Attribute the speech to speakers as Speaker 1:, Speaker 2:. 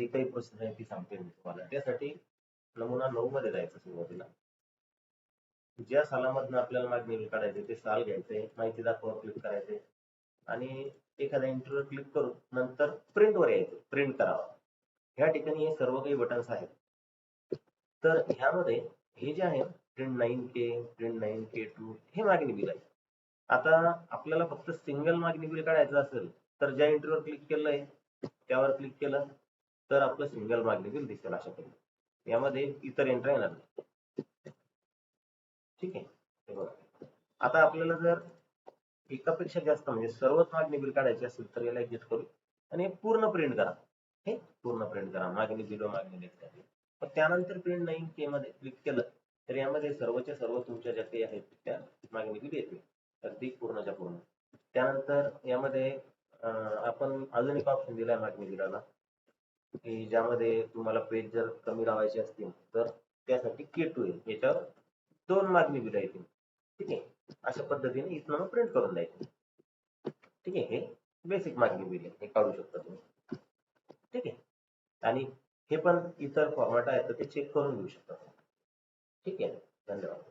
Speaker 1: जी काही प्रोसेस आहे ती सांगते मी तुम्हाला. त्यासाठी नमुना नऊ मध्ये जायचं सुरुवातीला. ज्या सालामधनं आपल्याला मागणी काढायचे ते साल घ्यायचे माहिती दाखवा क्लिक करायचे आणि एखादा इंटरव्ह्यू क्लिक करून नंतर प्रिंट वर यायचं प्रिंट करावा. ह्या ठिकाणी हे सर्व काही बटन्स आहेत. तर ह्यामध्ये हे जे आहे print nine K print nine K two हे मागणी बिल आहे. आता आपल्याला फक्त सिंगल मागणी बिल काढायचं असेल तर ज्या इंटरव्ह्यूवर क्लिक केलंय त्यावर क्लिक केलं. तर आपलं सिंगल मागणी बिल दिसेल अशा पद्धतीने. यामध्ये इतर एंट्री येणार नाही. ठीक आहे? हे बघा. आता आपल्याला जर एकापेक्षा जास्त म्हणजे सर्वच मागणी बिल काढायची असेल तर याला एक्झिट करू. आणि पूर्ण प्रिंट करा. हे पूर्ण प्रिंट करा. मागणी बिल मागणी पण त्यानंतर प्रिंट नाईन के मध्ये क्लिक केलं तर यामध्ये सर्वच्या सर्व तुमच्या ज्या काही आहेत त्या मागणी बिल येतील. अगदी पूर्णच्या पूर्ण. त्यानंतर यामध्ये आपण अजून एक ऑप्शन दिलाय मागणी बिलाला. की ज्यामध्ये तुम्हाला पेज जर कमी लावायचे असतील तर त्यासाठी के टू आहे याच्यावर दोन मागणी बिल येतील ठीक आहे? अशा पद्धतीने इथनं प्रिंट करून द्यायचे. ठीक आहे? हे बेसिक मागणी बिल हे काढू शकता तुम्ही. ठीक आहे? आणि हे पण इतर फॉर्मॅट आहे तर ते चेक करून घेऊ शकता ठीक आहे? धन्यवाद.